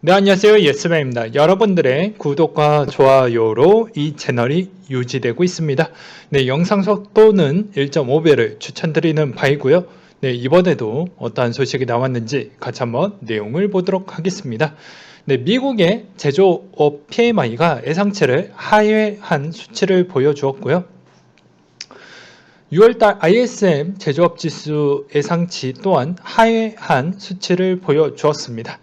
네, 안녕하세요. 예스맨입니다. 여러분들의 구독과 좋아요로 이 채널이 유지되고 있습니다. 네, 영상 속도는 1.5배를 추천드리는 바이고요. 네, 이번에도 어떠한 소식이 나왔는지 같이 한번 내용을 보도록 하겠습니다. 네, 미국의 제조업 PMI가 예상치를 하회한 수치를 보여주었고요. 6월달 ISM 제조업 지수 예상치 또한 하회한 수치를 보여주었습니다.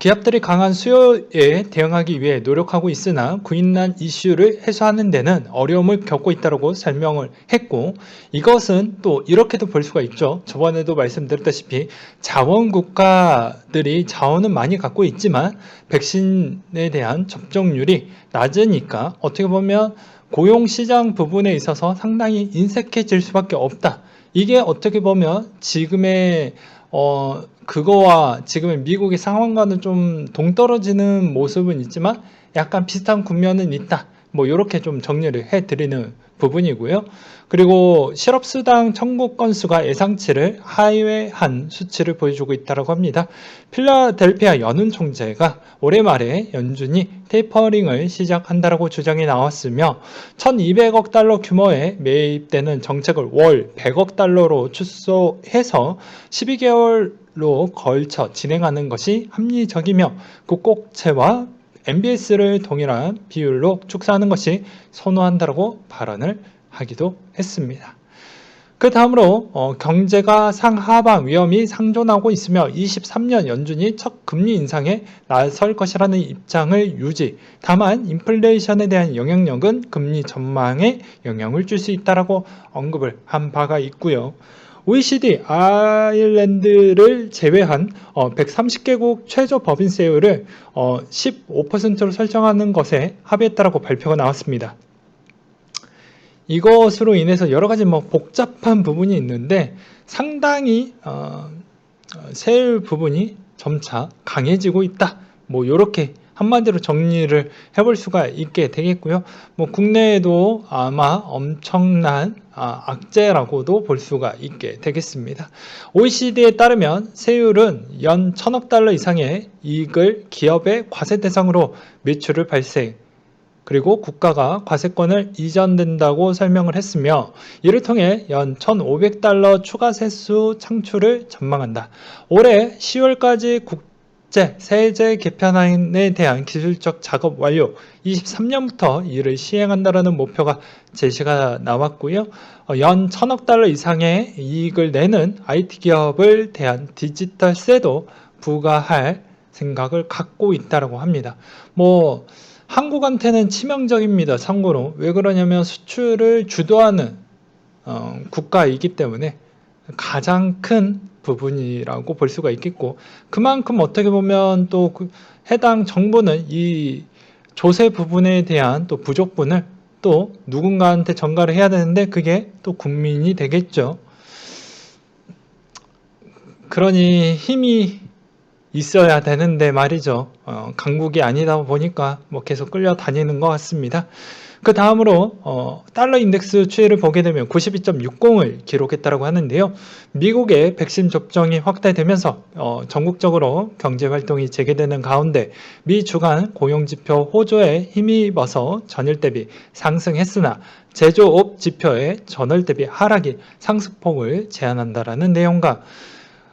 기업들이 강한 수요에 대응하기 위해 노력하고 있으나 구인난 이슈를 해소하는 데는 어려움을 겪고 있다고 설명을 했고 이것은 또 이렇게도 볼 수가 있죠. 저번에도 말씀드렸다시피 자원 국가들이 자원은 많이 갖고 있지만 백신에 대한 접종률이 낮으니까 어떻게 보면 고용 시장 부분에 있어서 상당히 인색해질 수밖에 없다. 이게 어떻게 보면 지금의 어, 그거와 지금의 미국의 상황과는 좀 동떨어지는 모습은 있지만 약간 비슷한 국면은 있다. 뭐 이렇게 좀 정리를 해드리는 부분이고요. 그리고 실업수당 청구 건수가 예상치를 하회한 수치를 보여주고 있다고 합니다. 필라델피아 연은 총재가 올해 말에 연준이 테이퍼링을 시작한다라고 주장이 나왔으며 1200억 달러 규모의 매입되는 정책을 월 100억 달러로 축소해서 12개월 로 걸쳐 진행하는 것이 합리적이며 국곡채와 MBS를 동일한 비율로 축소하는 것이 선호한다라고 발언을 하기도 했습니다. 그 다음으로 어, 경제가 상하방 위험이 상존하고 있으며 23년 연준이 첫 금리 인상에 나설 것이라는 입장을 유지. 다만 인플레이션에 대한 영향력은 금리 전망에 영향을 줄 수 있다라고 언급을 한 바가 있고요. OECD 아일랜드를 제외한 130개국 최저 법인세율을 15%로 설정하는 것에 합의했다라고 발표가 나왔습니다. 이것으로 인해서 여러 가지 뭐 복잡한 부분이 있는데 상당히 어, 세율 부분이 점차 강해지고 있다. 뭐 이렇게 한마디로 정리를 해볼 수가 있게 되겠고요. 뭐 국내에도 아마 엄청난 아, 악재라고도 볼 수가 있게 되겠습니다. OECD에 따르면 세율은 연 천억 달러 이상의 이익을 기업의 과세 대상으로 매출을 발생 그리고 국가가 과세권을 이전된다고 설명을 했으며 이를 통해 연 1,500달러 추가 세수 창출을 전망한다. 올해 10월까지 국 제 세제 개편안에 대한 기술적 작업 완료 23년부터 이를 시행한다라는 목표가 제시가 나왔고요. 어, 연 1,000억 달러 이상의 이익을 내는 IT 기업을 대한 디지털세도 부과할 생각을 갖고 있다고 합니다. 뭐 한국한테는 치명적입니다. 참고로 왜 그러냐면 수출을 주도하는 어, 국가이기 때문에 가장 큰 부분이라고 볼 수가 있겠고 그만큼 어떻게 보면 또 그 해당 정부는 이 조세 부분에 대한 또 부족분을 또 누군가한테 전가를 해야 되는데 그게 또 국민이 되겠죠. 그러니 힘이 있어야 되는데 말이죠. 어, 강국이 아니다 보니까 뭐 계속 끌려 다니는 것 같습니다. 그 다음으로 어, 달러 인덱스 추이를 보게 되면 92.60을 기록했다고 하는데요. 미국의 백신 접종이 확대되면서 어, 전국적으로 경제 활동이 재개되는 가운데 미 주간 고용 지표 호조에 힘입어서 전일 대비 상승했으나 제조업 지표의 전월 대비 하락이 상승폭을 제한한다라는 내용과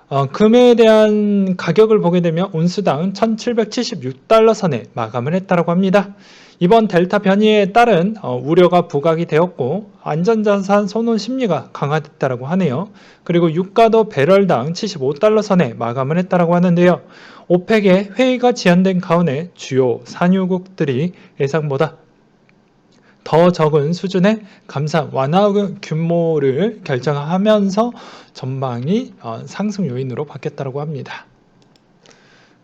어, 금에 대한 가격을 보게 되면 온수당 1776달러 선에 마감을 했다고 합니다. 이번 델타 변이에 따른 어, 우려가 부각이 되었고 안전자산 선호 심리가 강화됐다고 하네요. 그리고 유가도 배럴당 75달러 선에 마감을 했다고 하는데요. 오펙의 회의가 지연된 가운데 주요 산유국들이 예상보다 더 적은 수준의 감산 완화 규모를 결정하면서 전망이 어, 상승 요인으로 바뀌었다고 합니다.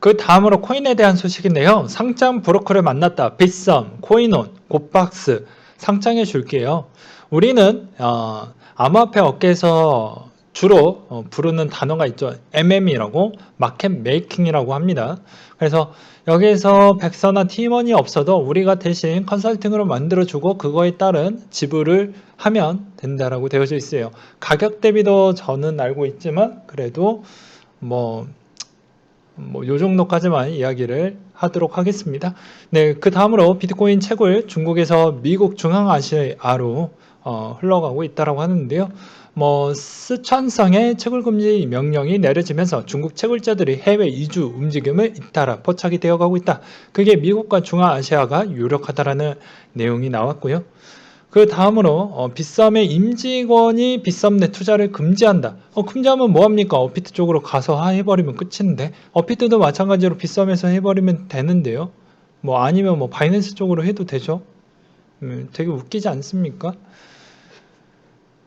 그 다음으로 코인에 대한 소식인데요. 상장 브로커를 만났다. 빗썸, 코인온, 곱박스 상장해 줄게요. 우리는 어, 암호화폐 업계에서 주로 어, 부르는 단어가 있죠. MM이라고 마켓 메이킹이라고 합니다. 그래서 여기에서 백서나 팀원이 없어도 우리가 대신 컨설팅으로 만들어주고 그거에 따른 지불을 하면 된다라고 되어져 있어요. 가격 대비도 저는 알고 있지만 그래도 뭐 뭐, 요 정도까지만 이야기를 하도록 하겠습니다. 네, 그 다음으로 비트코인 채굴 중국에서 미국 중앙아시아로 어, 흘러가고 있다고 하는데요. 뭐, 스촨성의 채굴 금지 명령이 내려지면서 중국 채굴자들이 해외 이주 움직임을 잇따라 포착이 되어가고 있다. 그게 미국과 중앙아시아가 유력하다라는 내용이 나왔고요. 그 다음으로 어, 빗썸의 임직원이 빗썸 내 투자를 금지한다. 어, 금지하면 뭐합니까? 어피트 쪽으로 가서 해버리면 끝인데 어피트도 마찬가지로 빗썸에서 해버리면 되는데요. 뭐 아니면 뭐 바이낸스 쪽으로 해도 되죠. 음, 되게 웃기지 않습니까?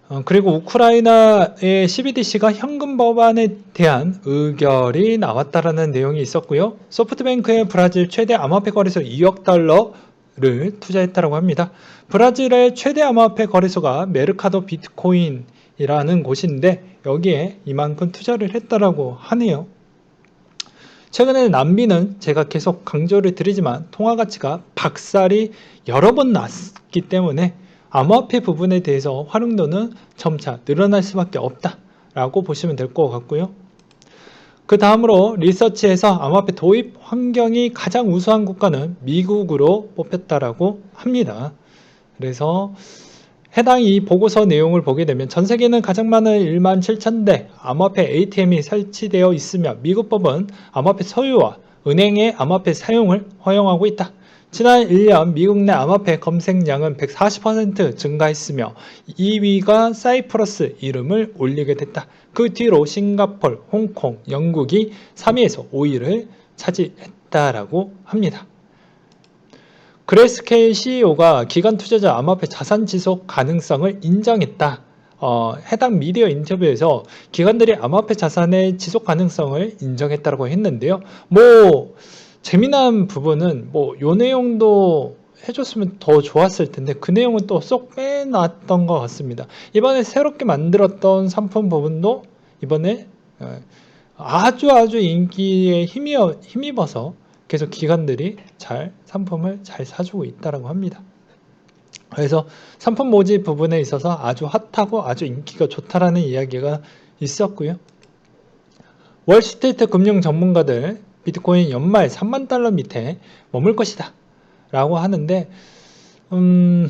어, 그리고 우크라이나의 CBDC가 현금 법안에 대한 의결이 나왔다라는 내용이 있었고요. 소프트뱅크의 브라질 최대 암호화폐 거래소 2억 달러 를 투자했다고 합니다. 브라질의 최대 암호화폐 거래소가 메르카도 비트코인이라는 곳인데 여기에 이만큼 투자를 했다라고 하네요. 최근에 남비는 제가 계속 강조를 드리지만 통화 가치가 박살이 여러 번 났기 때문에 암호화폐 부분에 대해서 활용도는 점차 늘어날 수밖에 없다라고 보시면 될 것 같고요. 그 다음으로 리서치에서 암호화폐 도입 환경이 가장 우수한 국가는 미국으로 뽑혔다라고 합니다. 그래서 해당 이 보고서 내용을 보게 되면 전 세계는 가장 많은 1만 7천 대 암호화폐 ATM이 설치되어 있으며 미국 법은 암호화폐 소유와 은행의 암호화폐 사용을 허용하고 있다. 지난 1년 미국 내 암호화폐 검색량은 140% 증가했으며 2위가 사이프러스 이름을 올리게 됐다. 그 뒤로 싱가폴, 홍콩, 영국이 3위에서 5위를 차지했다라고 합니다. 그레스케일 CEO가 기관 투자자 암호화폐 자산 지속 가능성을 인정했다. 어, 해당 미디어 인터뷰에서 기관들이 암호화폐 자산의 지속 가능성을 인정했다고 했는데요. 뭐 재미난 부분은 뭐 요 내용도 해줬으면 더 좋았을 텐데 그 내용은 또 쏙 빼놨던 것 같습니다. 이번에 새롭게 만들었던 상품 부분도 이번에 어, 아주 아주 인기에 힘이어, 힘입어서 계속 기관들이 잘 상품을 잘 사주고 있다라고 합니다. 그래서 상품 모집 부분에 있어서 아주 핫하고 아주 인기가 좋다라는 이야기가 있었고요. 월스트리트 금융 전문가들 비트코인 연말 3만 달러 밑에 머물 것이다. 라고 하는데, 음,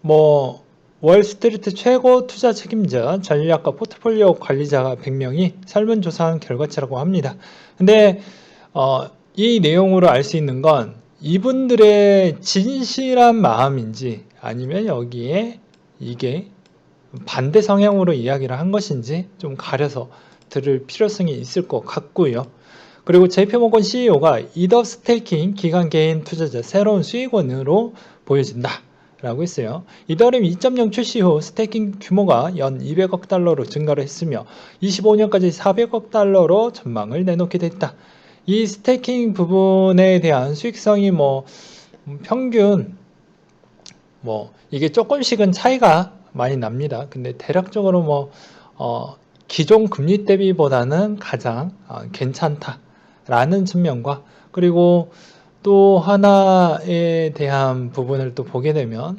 뭐, 월스트리트 최고 투자 책임자, 전략가 포트폴리오 관리자 100명이 설문조사한 결과치라고 합니다. 근데, 어, 이 내용으로 알 수 있는 건 이분들의 진실한 마음인지 아니면 여기에 이게 반대 성향으로 이야기를 한 것인지 좀 가려서 들을 필요성이 있을 것 같고요. 그리고 JP모건 CEO가 이더 스테이킹 기간 개인 투자자 새로운 수익원으로 보여진다. 라고 했어요. 이더리움 2.0 출시 후 스테이킹 규모가 연 200억 달러로 증가를 했으며 25년까지 400억 달러로 전망을 내놓게 됐다. 이 스테이킹 부분에 대한 수익성이 뭐 평균 뭐 이게 조금씩은 차이가 많이 납니다. 근데 대략적으로 뭐 어, 기존 금리 대비보다는 가장 어, 괜찮다 라는 측면과 그리고 또 하나에 대한 부분을 또 보게 되면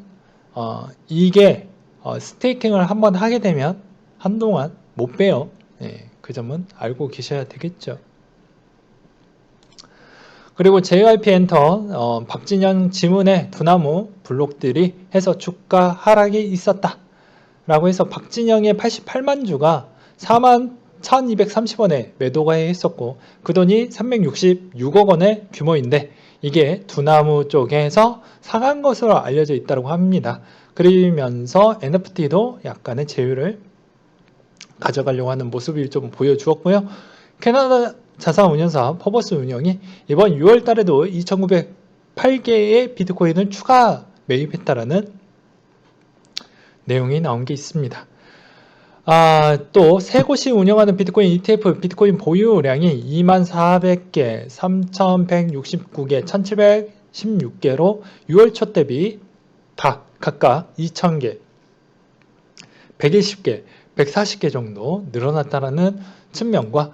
어, 이게 어, 스테이킹을 한번 하게 되면 한동안 못 빼요. 예, 그 점은 알고 계셔야 되겠죠. 그리고 JYP 엔터 어, 박진영 지문의 두나무 블록들이 해서 주가 하락이 있었다. 라고 해서 박진영의 88만 주가 4만 1230원에 매도가 했었고 그 돈이 366억 원의 규모인데 이게 두나무 쪽에서 상한 것으로 알려져 있다고 합니다. 그러면서 NFT도 약간의 제휴를 가져가려고 하는 모습을 좀 보여주었고요. 캐나다 자산운용사 퍼버스 운영이 이번 6월 달에도 2,908개의 비트코인을 추가 매입했다라는 내용이 나온 게 있습니다. 아, 또 세 곳이 운영하는 비트코인 ETF 비트코인 보유량이 2,400개, 3,169개, 1,716개로 6월 초 대비 다 각각 2,000개, 120개, 140개 정도 늘어났다는 측면과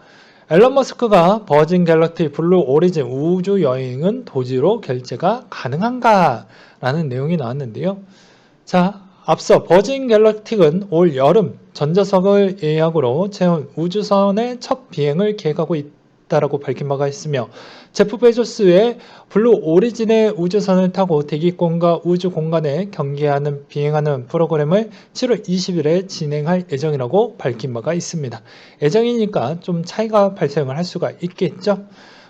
앨런 머스크가 버진 갤럭시 블루 오리진 우주 여행은 도지로 결제가 가능한가? 라는 내용이 나왔는데요. 자, 앞서 버진 갤럭틱은 올 여름 전자석을 예약으로 채운 우주선의 첫 비행을 계획하고 있다라고 밝힌 바가 있으며 제프 베조스의 블루 오리진의 우주선을 타고 대기권과 우주 공간에 경계하는 비행하는 프로그램을 7월 20일에 진행할 예정이라고 밝힌 바가 있습니다. 예정이니까 좀 차이가 발생을 할 수가 있겠죠.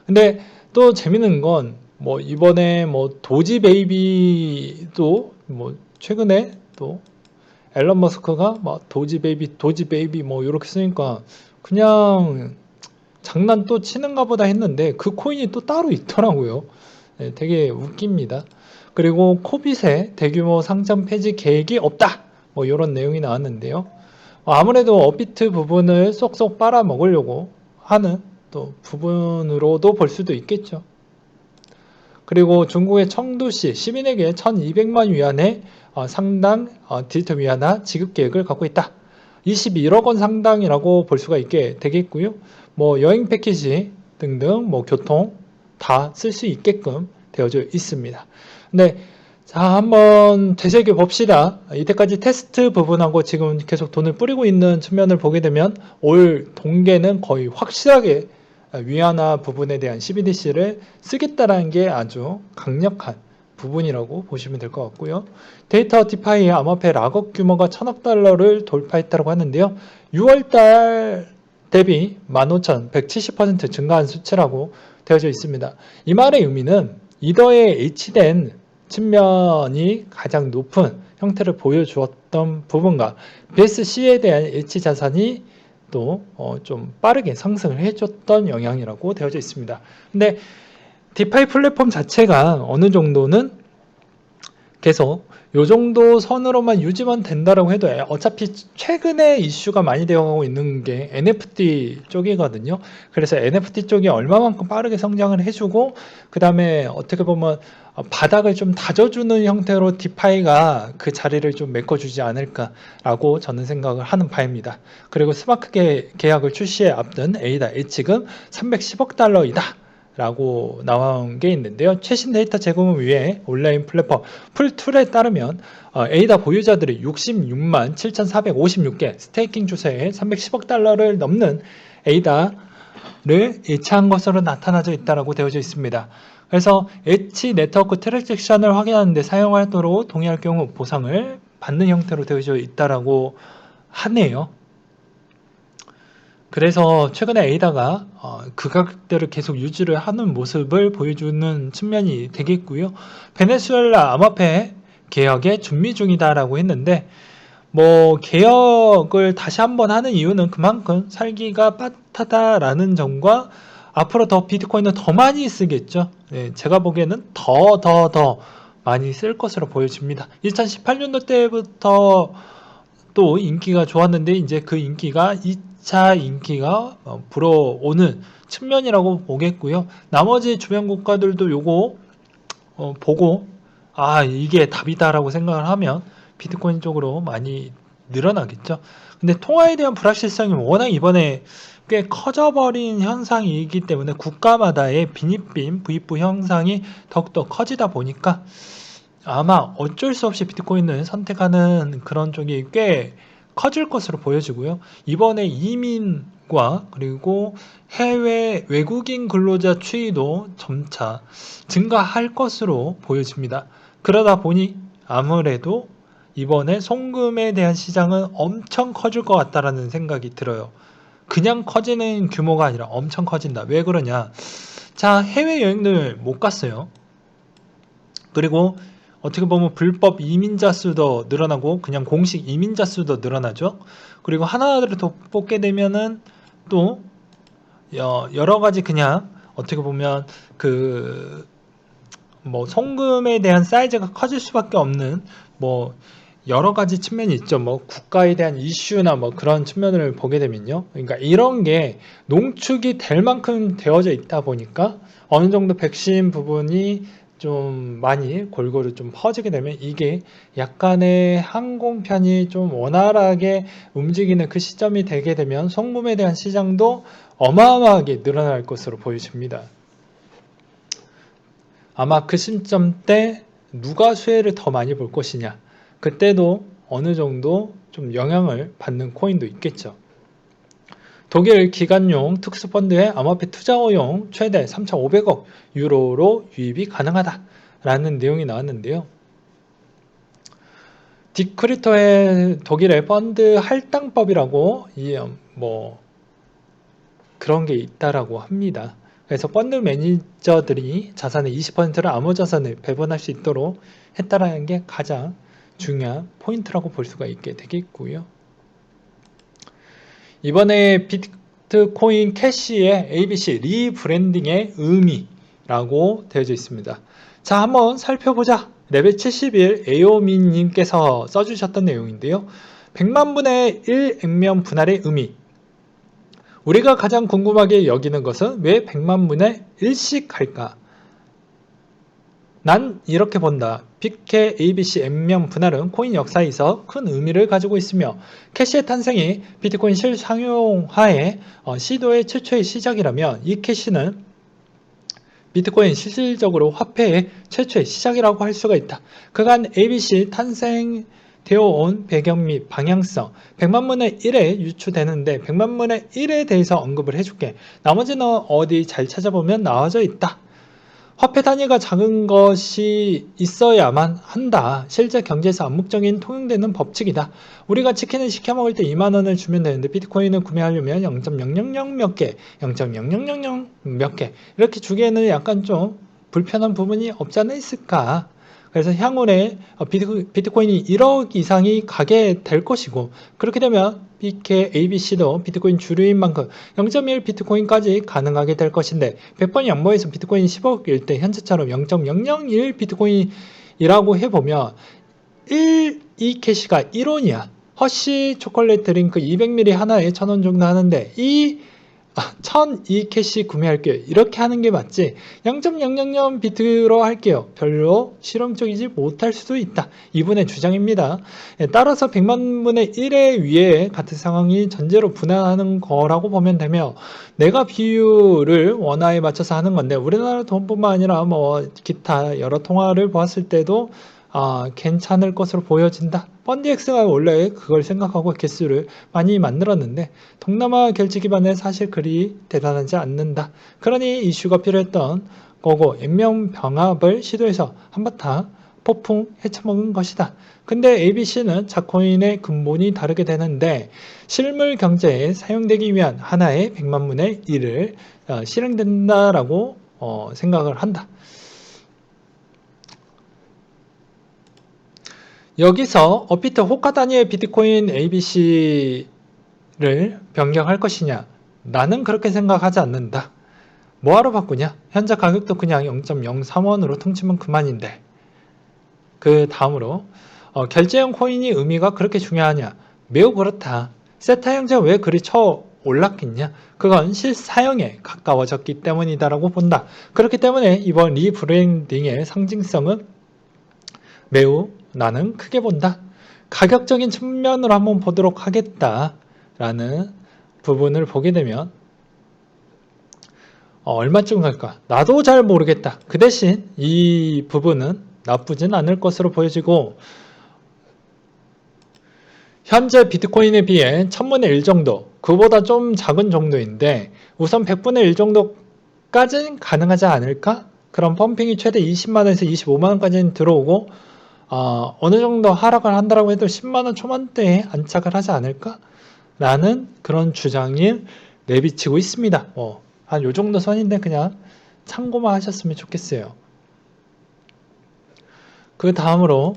근데 또 재밌는 건 뭐 이번에 뭐 도지 베이비도 뭐 최근에 또 앨런 머스크가 막 도지 베이비 도지 베이비 뭐 이렇게 쓰니까 그냥 장난 또 치는가 보다 했는데 그 코인이 또 따로 있더라고요. 네, 되게 웃깁니다. 그리고 코빗의 대규모 상장 폐지 계획이 없다. 뭐 이런 내용이 나왔는데요. 아무래도 업비트 부분을 쏙쏙 빨아먹으려고 하는 또 부분으로도 볼 수도 있겠죠. 그리고 중국의 청두시 시민에게 1200만 위안의 어, 상당 어, 디지털 위안화 지급 계획을 갖고 있다. 21억 원 상당이라고 볼 수가 있게 되겠고요. 뭐 여행 패키지 등등 뭐 교통 다 쓸 수 있게끔 되어져 있습니다. 근데 자 한번 되새겨 봅시다. 이때까지 테스트 부분하고 지금 계속 돈을 뿌리고 있는 측면을 보게 되면 올 동계는 거의 확실하게 위안화 부분에 대한 CBDC를 쓰겠다라는 게 아주 강력한 부분이라고 보시면 될 것 같고요. 데이터 디파이의 암호화폐 락업 규모가 천억 달러를 돌파했다고 하는데요. 6월달 대비 15,170% 증가한 수치라고 되어져 있습니다. 이 말의 의미는 이더에 H된 측면이 가장 높은 형태를 보여주었던 부분과 BSC에 대한 H 자산이 또좀 빠르게 상승을 해줬던 영향이라고 되어져 있습니다. 근데 디파이 플랫폼 자체가 어느 정도는 계속 요 정도 선으로만 유지만 된다라고 해도 어차피 최근에 이슈가 많이 되어가고 있는 게 NFT 쪽이거든요. 그래서 NFT 쪽이 얼마만큼 빠르게 성장을 해주고 그 다음에 어떻게 보면 바닥을 좀 다져주는 형태로 디파이가 그 자리를 좀 메꿔주지 않을까라고 저는 생각을 하는 바입니다. 그리고 스마트 계약을 출시에 앞둔 에이다 예측은 310억 달러이다. 라고 나온 게 있는데요. 최신 데이터 제공을 위해 온라인 플랫폼 풀툴에 따르면 어, 에이다 보유자들이 66만 7,456개 스테이킹 주세에 310억 달러를 넘는 에이다를 예치한 것으로 나타나져 있다고 되어져 있습니다. 그래서 엣지 네트워크 트랜잭션을 확인하는데 사용하도록 동의할 경우 보상을 받는 형태로 되어져 있다라고 하네요. 그래서 최근에 에이다가 어, 그 가격대를 계속 유지를 하는 모습을 보여주는 측면이 되겠고요. 베네수엘라 암호화폐 개혁에 준비 중이다라고 했는데 뭐 개혁을 다시 한번 하는 이유는 그만큼 살기가 빠듯하다라는 점과 앞으로 더 비트코인을 더 많이 쓰겠죠. 네, 제가 보기에는 더 더, 더 많이 쓸 것으로 보여집니다. 2018년도 때부터 또 인기가 좋았는데 이제 그 인기가 2 차 인기가 어, 불어오는 측면이라고 보겠고요. 나머지 주변 국가들도 요거 어, 보고 아 이게 답이다라고 생각을 하면 비트코인 쪽으로 많이 늘어나겠죠. 근데 통화에 대한 불확실성이 워낙 이번에 꽤 커져버린 현상이기 때문에 국가마다의 빈입빈 부익부 형상이 더욱더 커지다 보니까 아마 어쩔 수 없이 비트코인을 선택하는 그런 쪽이 꽤 커질 것으로 보여지고요. 이번에 이민과 그리고 해외 외국인 근로자 추이도 점차 증가할 것으로 보여집니다. 그러다 보니 아무래도 이번에 송금에 대한 시장은 엄청 커질 것 같다라는 생각이 들어요. 그냥 커지는 규모가 아니라 엄청 커진다. 왜 그러냐? 자, 해외 여행을 못 갔어요. 그리고 어떻게 보면 불법 이민자 수도 늘어나고 그냥 공식 이민자 수도 늘어나죠. 그리고 하나를 더 뽑게 되면은 또 여러 가지 그냥 어떻게 보면 그 뭐 송금에 대한 사이즈가 커질 수밖에 없는 뭐 여러 가지 측면이 있죠. 뭐 국가에 대한 이슈나 뭐 그런 측면을 보게 되면요. 그러니까 이런 게 농축이 될 만큼 되어져 있다 보니까 어느 정도 백신 부분이 좀 많이 골고루 좀 퍼지게 되면 이게 약간의 항공편이 좀 원활하게 움직이는 그 시점이 되게 되면 송금에 대한 시장도 어마어마하게 늘어날 것으로 보여집니다. 아마 그 시점 때 누가 수혜를 더 많이 볼 것이냐 그때도 어느 정도 좀 영향을 받는 코인도 있겠죠. 독일 기관용 특수펀드의 암호화폐 투자 허용 최대 3,500억 유로로 유입이 가능하다라는 내용이 나왔는데요. 디크리터의 독일의 펀드 할당법이라고 이뭐 그런 게 있다라고 합니다. 그래서 펀드 매니저들이 자산의 20%를 암호 자산을 배분할 수 있도록 했다라는 게 가장 중요한 포인트라고 볼 수가 있게 되겠고요. 이번에 비트코인 캐시의 ABC 리브랜딩의 의미라고 되어져 있습니다. 자, 한번 살펴보자. 레벨 71 에오미님께서 써주셨던 내용인데요. 100만 분의 1 액면 분할의 의미. 우리가 가장 궁금하게 여기는 것은 왜 100만 분의 1씩 할까? 난 이렇게 본다. 빅캐 ABC M명 분할은 코인 역사에서 큰 의미를 가지고 있으며 캐시의 탄생이 비트코인 실상용화의 어, 시도의 최초의 시작이라면 이 캐시는 비트코인 실질적으로 화폐의 최초의 시작이라고 할 수가 있다. 그간 ABC 탄생 되어 온 배경 및 방향성 100만분의 1에 유추되는데 100만분의 1에 대해서 언급을 해줄게. 나머지는 어디 잘 찾아보면 나와져 있다. 화폐 단위가 작은 것이 있어야만 한다. 실제 경제에서 암묵적인 통용되는 법칙이다. 우리가 치킨을 시켜 먹을 때 2만 원을 주면 되는데 비트코인을 구매하려면 0.000 몇 개, 0.0000 몇 개 이렇게 주기에는 약간 좀 불편한 부분이 없지 않아 있을까? 그래서 향후에 어, 비트코인이 1억 이상이 가게 될 것이고 그렇게 되면 BK ABC도 비트코인 주류인 만큼 0.1 비트코인까지 가능하게 될 것인데 100번 양보해서 비트코인 10억일 때 현재처럼 0.001 비트코인이라고 해보면 1, 이 캐시가 1원이야. 허쉬 초콜릿 드링크 200ml 하나에 1000원 정도 하는데 이 1002 캐시 구매할게요. 이렇게 하는 게 맞지. 0.000 비트로 할게요. 별로 실용적이지 못할 수도 있다. 이분의 주장입니다. 예, 따라서 100만 분의 1의 위에 같은 상황이 전제로 분할하는 거라고 보면 되며 내가 비율을 원화에 맞춰서 하는 건데 우리나라 돈뿐만 아니라 뭐 기타 여러 통화를 보았을 때도 아, 괜찮을 것으로 보여진다. 펀디엑스가 원래 그걸 생각하고 개수를 많이 만들었는데 동남아 결제 기반에 사실 그리 대단하지 않는다. 그러니 이슈가 필요했던 거고 인명 병합을 시도해서 한바탕 폭풍 헤쳐먹은 것이다. 근데 ABC는 자코인의 근본이 다르게 되는데 실물 경제에 사용되기 위한 하나의 100만 분의 1을 어, 실행된다라고 어, 생각을 한다. 여기서 호가 단위의 비트코인 ABC를 변경할 것이냐? 나는 그렇게 생각하지 않는다. 뭐하러 바꾸냐? 현재 가격도 그냥 0.03원으로 퉁치면 그만인데. 그 다음으로 어, 결제형 코인이 의미가 그렇게 중요하냐? 매우 그렇다. 세타 형제가 왜 그리 쳐 올랐겠냐? 그건 실사형에 가까워졌기 때문이다라고 본다. 그렇기 때문에 이번 리브랜딩의 상징성은 매우 나는 크게 본다. 가격적인 측면으로 한번 보도록 하겠다라는 부분을 보게 되면 어, 얼마쯤 갈까? 나도 잘 모르겠다. 그 대신 이 부분은 나쁘진 않을 것으로 보여지고 현재 비트코인에 비해 1000분의 1 정도, 그보다 좀 작은 정도인데 우선 100분의 1 정도까지는 가능하지 않을까? 그럼 펌핑이 최대 20만원에서 25만원까지는 들어오고 어, 어느 정도 하락을 한다라고 해도 10만 원 초반대에 안착을 하지 않을까? 라는 그런 주장이 내비치고 있습니다. 뭐, 한요 정도 선인데 그냥 참고만 하셨으면 좋겠어요. 그 다음으로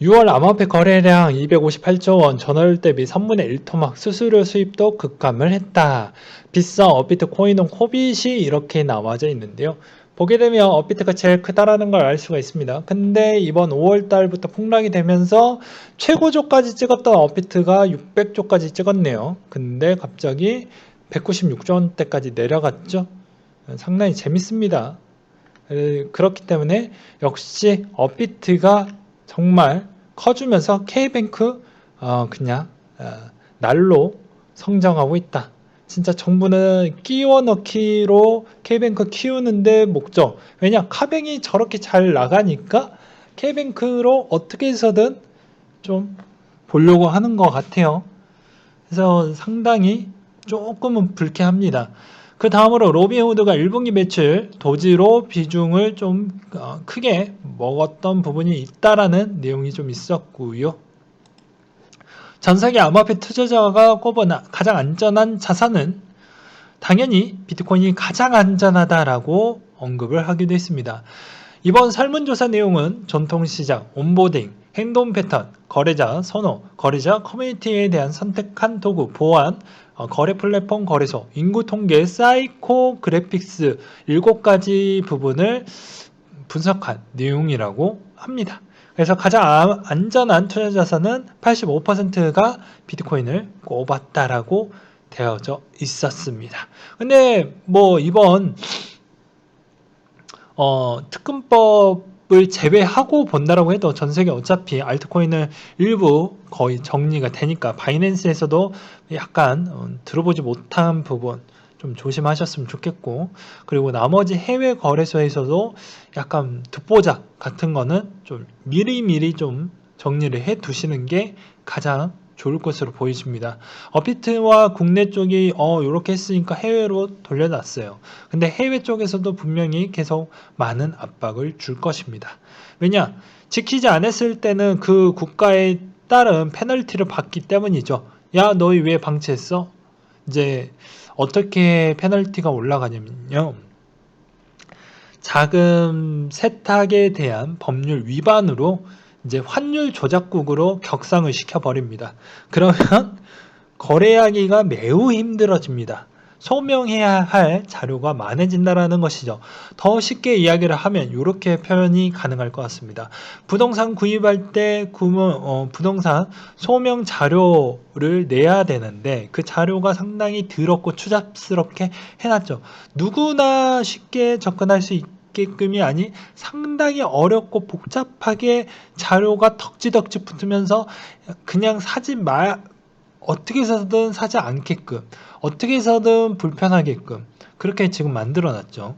6월 암호화폐 거래량 258조 원, 전월 대비 3분의 1토막 수수료 수입도 급감을 했다. 비싼 어비트 코인은 코빗이 이렇게 나와져 있는데요. 보게 되면 업비트가 제일 크다라는 걸 알 수가 있습니다. 근데 이번 5월 달부터 폭락이 되면서 최고조까지 찍었던 업비트가 600조까지 찍었네요. 근데 갑자기 196조 원대까지 내려갔죠. 상당히 재밌습니다. 그렇기 때문에 역시 업비트가 정말 커주면서 K뱅크 어 그냥 어 날로 성장하고 있다. 진짜 정부는 끼워 넣기로 K뱅크 키우는데 목적. 왜냐, 카뱅이 저렇게 잘 나가니까 K뱅크로 어떻게 해서든 좀 보려고 하는 것 같아요. 그래서 상당히 조금은 불쾌합니다. 그 다음으로 로빈후드가 1분기 매출 도지로 비중을 좀 어, 크게 먹었던 부분이 있다라는 내용이 좀 있었고요. 전 세계 암호화폐 투자자가 꼽은 가장 안전한 자산은 당연히 비트코인이 가장 안전하다라고 언급을 하기도 했습니다. 이번 설문조사 내용은 전통시장, 온보딩, 행동 패턴, 거래자 선호, 거래자 커뮤니티에 대한 선택한 도구, 보안, 어, 거래 플랫폼 거래소, 인구 통계, 사이코 그래픽스 7가지 부분을 분석한 내용이라고 합니다. 그래서 가장 아- 안전한 투자 자산은 85%가 비트코인을 꼽았다라고 되어져 있었습니다. 근데 뭐 이번 어, 특근법을 제외하고 본다라고 해도 전 세계 어차피 알트코인을 일부 거의 정리가 되니까 바이낸스에서도 약간 어, 들어보지 못한 부분 좀 조심하셨으면 좋겠고 그리고 나머지 해외 거래소에서도 약간 듣보잡 같은 거는 좀 미리미리 좀 정리를 해 두시는 게 가장 좋을 것으로 보여집니다. 어피트와 국내 쪽이 어 이렇게 했으니까 해외로 돌려놨어요. 근데 해외 쪽에서도 분명히 계속 많은 압박을 줄 것입니다. 왜냐 지키지 않았을 때는 그 국가에 따른 페널티를 받기 때문이죠. 야 너희 왜 방치했어? 이제 어떻게 페널티가 올라가냐면요. 자금 세탁에 대한 법률 위반으로 이제 환율 조작국으로 격상을 시켜버립니다. 그러면 거래하기가 매우 힘들어집니다. 소명해야 할 자료가 많아진다라는 것이죠. 더 쉽게 이야기를 하면 이렇게 표현이 가능할 것 같습니다. 부동산 구입할 때 구문, 어, 부동산 소명 자료를 내야 되는데 그 자료가 상당히 더럽고 추잡스럽게 해놨죠. 누구나 쉽게 접근할 수 있게끔이 아니 상당히 어렵고 복잡하게 자료가 덕지덕지 붙으면서 그냥 사지 마 어떻게 해서든 사지 않게끔 어떻게 해서든 불편하게끔 그렇게 지금 만들어 놨죠.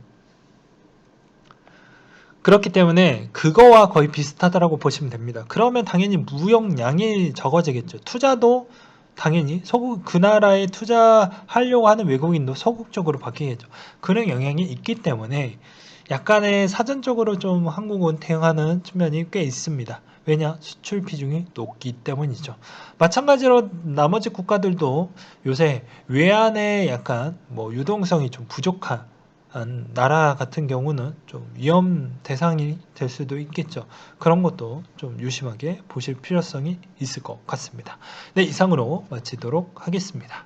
그렇기 때문에 그거와 거의 비슷하다라고 보시면 됩니다. 그러면 당연히 무역량이 적어지겠죠. 투자도 당연히 소국 그 나라에 투자하려고 하는 외국인도 소극적으로 바뀌겠죠. 그런 영향이 있기 때문에 약간의 사전적으로 좀 한국은 대응하는 측면이 꽤 있습니다. 왜냐? 수출 비중이 높기 때문이죠. 마찬가지로 나머지 국가들도 요새 외환에 약간 뭐 유동성이 좀 부족한 나라 같은 경우는 좀 위험 대상이 될 수도 있겠죠. 그런 것도 좀 유심하게 보실 필요성이 있을 것 같습니다. 네, 이상으로 마치도록 하겠습니다.